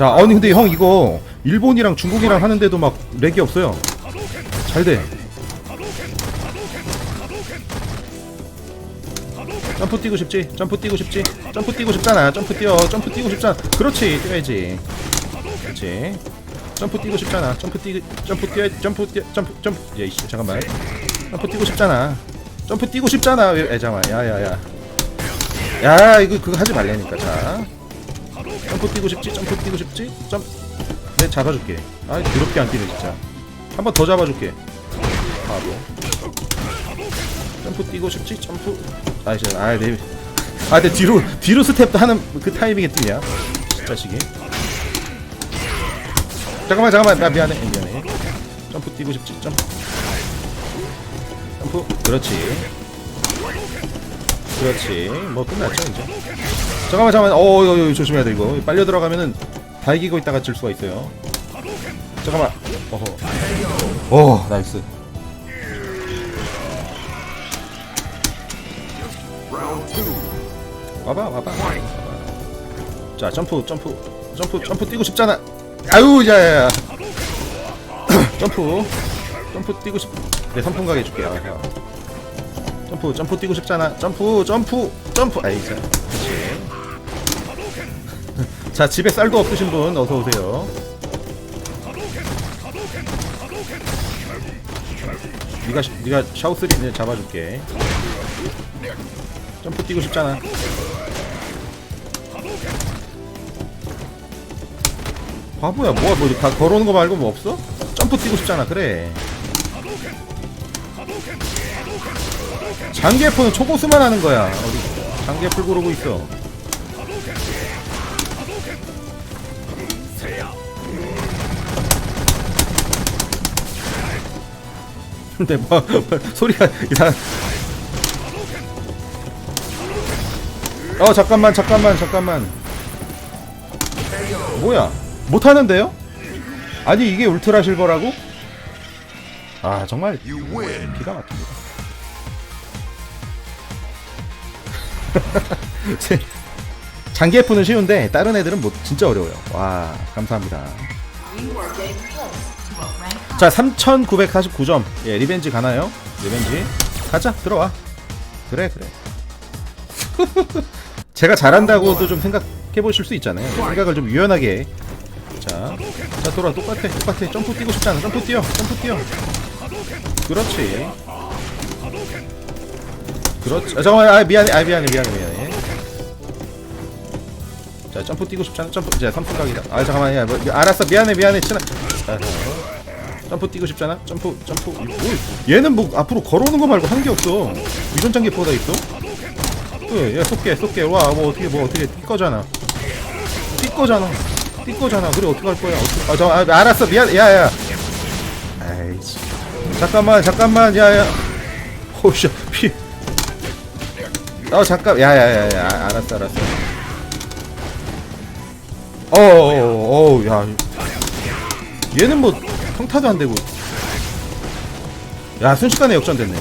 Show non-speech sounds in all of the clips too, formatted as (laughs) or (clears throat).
자 아니 근데 형 이거 일본이랑 중국이랑 하는데도 막 렉이 없어요. 잘돼. 점프 뛰고 싶지? 점프 뛰고 싶지? 점프 뛰고 싶잖아. 점프 뛰어. 점프 뛰고 싶잖아. 그렇지 뛰어야지. 그렇지. 점프 뛰고 싶잖아. 점프 뛰 점프 뛰어 점프 뛰어 점프 점프. 야 이씨 잠깐만. 점프 뛰고 싶잖아. 점프 뛰고 싶잖아. 왜 에, 잠깐만. 야야야. 야 이거 그거 하지 말라니까 자 점프 뛰고 싶지? 점프 뛰고 싶지? 점. 내 잡아줄게. 아 더럽게 안 뛰네 진짜. 한 번 더 잡아줄게. 바보. 점프 뛰고 싶지? 점프. 아 이제 아, 내 뒤로 뒤로 스텝 하는 그 타이밍에 뛰냐 자식이. 잠깐만 잠깐만. 나 미안해. 미안해. 점프 뛰고 싶지? 점프 점프. 그렇지. 그렇지. 뭐 끝났죠 이제 잠깐만 잠깐만. 어 이거, 이거 조심해야 돼 이거. 빨려 들어가면은 다 이기고 있다가 질 수가 있어요. 잠깐만. 어허. 오 나이스. 와봐 와봐. 자 점프 점프. 점프 점프 뛰고 싶잖아. 아유 야야야. (clears throat) 점프. 점프 뛰고 싶내 선풍 가게 해줄게 아, 야. 점프 점프 뛰고 싶잖아. 점프 점프 점프. 아이 자 자 집에 쌀도 없으신 분 어서 오세요. 시- 네가 샤워 쓰리 이제 잡아줄게. 점프 뛰고 싶잖아. 바보야 뭐야 뭐다 걸어오는 거 말고 뭐 없어? 점프 뛰고 싶잖아 그래. 장기애플은 초고수만 하는 거야. 어디 장기애플 고르고 있어 근데 뭐, 뭐 (laughs) 소리가 이상 어 잠깐만 잠깐만 잠깐만. 뭐야? 못 하는데요? 아니 이게 울트라 실버라고? 아 정말 기가 막힙니다. (laughs) 제- 장기 F는 쉬운데 다른 애들은 뭐 진짜 어려워요. 와 감사합니다 자 3949점. 예 리벤지 가나요? 리벤지. 가자 들어와. 그래 그래. (laughs) 제가 잘한다고도 좀 생각해 보실 수 있잖아요. 생각을 좀 유연하게. 자, 자 돌아. 똑같아 똑같아. 점프 뛰고 싶잖아. 점프 뛰어 점프 뛰어. 그렇지. 그렇지. 아, 잠깐만. 아 미안해. 아 미안해 미안해 미안해 자 점프 뛰고 싶잖아. 점프 이제 선풍 각이다. 아 잠깐만 야 뭐, 알았어. 미안해 미안해. 친아 자, 자. 점프 뛰고 싶잖아. 점프 점프. 뭐, 얘는 뭐 앞으로 걸어오는 거 말고 하는 게 없어. 유전 장기 보다 있어? 예, 얘 쏠게 쏠게. 와뭐 어떻게 뭐 어떻게 뛸 거잖아. 뛸 거잖아. 뛸 거잖아. 그래 어떻게 할 거야? 어떻게, 아, 저, 아 알았어. 미안 야야. 아이씨. 잠깐만 잠깐만. 야야. 호씨 피. 어 잠깐. 야야야야. 알았어 알았어 어어어 야 얘는 뭐 평타도 안 되고 야 순식간에 역전됐네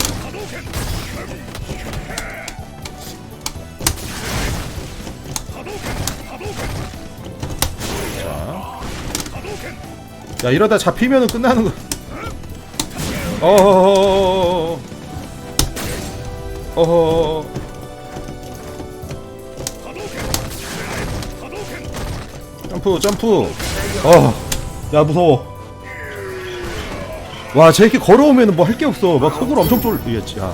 자. 야 이러다 잡히면은 끝나는 거 어허허허허허 어허 점프 점프 어야 무서워 와, 쟤 이렇게 걸어오면 뭐 할 게 없어. 막 속을 엄청 쫄리겠지. 야. 야,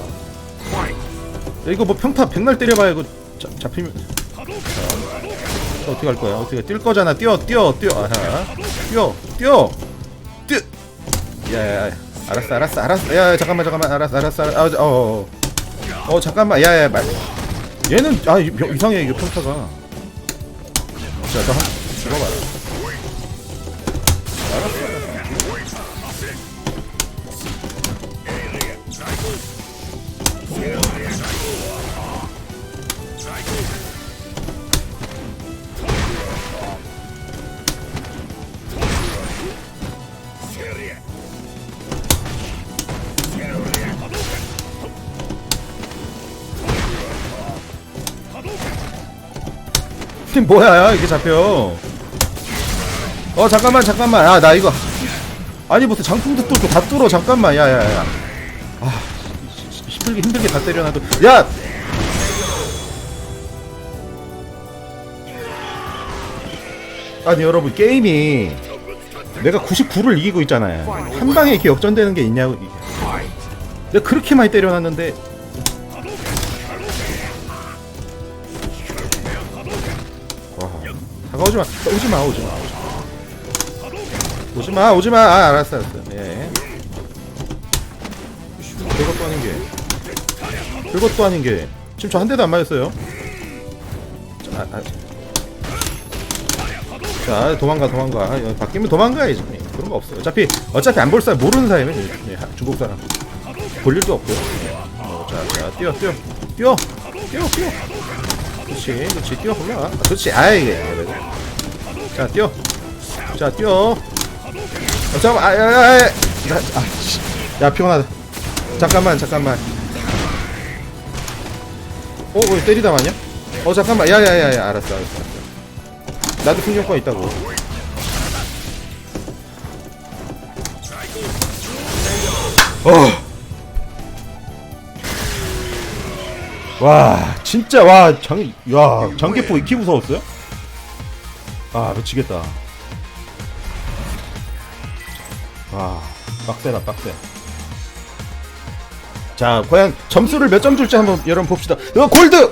이거 뭐 평타 백날 때려봐야 이거 자, 잡히면. 자, 저 어떻게 할 거야? 어떻게 뛸 거잖아. 뛰어, 뛰어, 뛰어. 아하. 뛰어, 뛰어, 뛰어. 야, 야, 야. 알았어, 알았어, 알았어. 야, 야, 잠깐만, 잠깐만. 알았어, 알았어, 알았어. 아, 어, 어, 어. 어, 잠깐만. 야, 야, 말. 얘는 아 이- 이상해 이게 평타가. 자, 너 한, 죽어봐라. 이게 뭐야 이게 잡혀 어 잠깐만 잠깐만. 아 나 이거. 아니 무슨 장풍도 또다 뚫어. 잠깐만. 야야야. 아 힘들게 힘들게 다 때려놔도. 야! 아니 여러분 게임이 내가 99를 이기고 있잖아요. 한 방에 이렇게 역전되는 게 있냐고. 내가 그렇게 많이 때려놨는데. 와 다가오지마. 오지마 오지마 오지마 오지마. 아 알았어 알았어. 예. 별것도 아닌 게. 별것도 아닌 게. 지금 저 한 대도 안 맞았어요. 자, 아, 자 도망가 도망가. 아, 바뀌면 도망가야지 그런 거 없어요. 어차피 어차피 안 볼 사람 모르는 사람이면 예, 하- 중국 사람. 볼 일도 없고 어, 자, 자 뛰어 뛰어. 뛰어. 뛰어 뛰어. 그렇지 그렇지. 뛰어 올라가 아, 그렇지. 아이 예, 자 뛰어. 자 뛰어 어, 잠깐만 아야야 야 아, 씨. 야 피곤하다 잠깐만 잠깐만 어? 왜 때리다 마냐? 어 잠깐만 야야야야 알았어 알았어 알았어 나도 풍경권 있다고 어. 와 진짜 와장야 장기포 이렇게 무서웠어요? 아 미치겠다 와 빡세다 빡세. 자 과연 점수를 몇 점 줄지 한번 여러분 봅시다. 어, 골드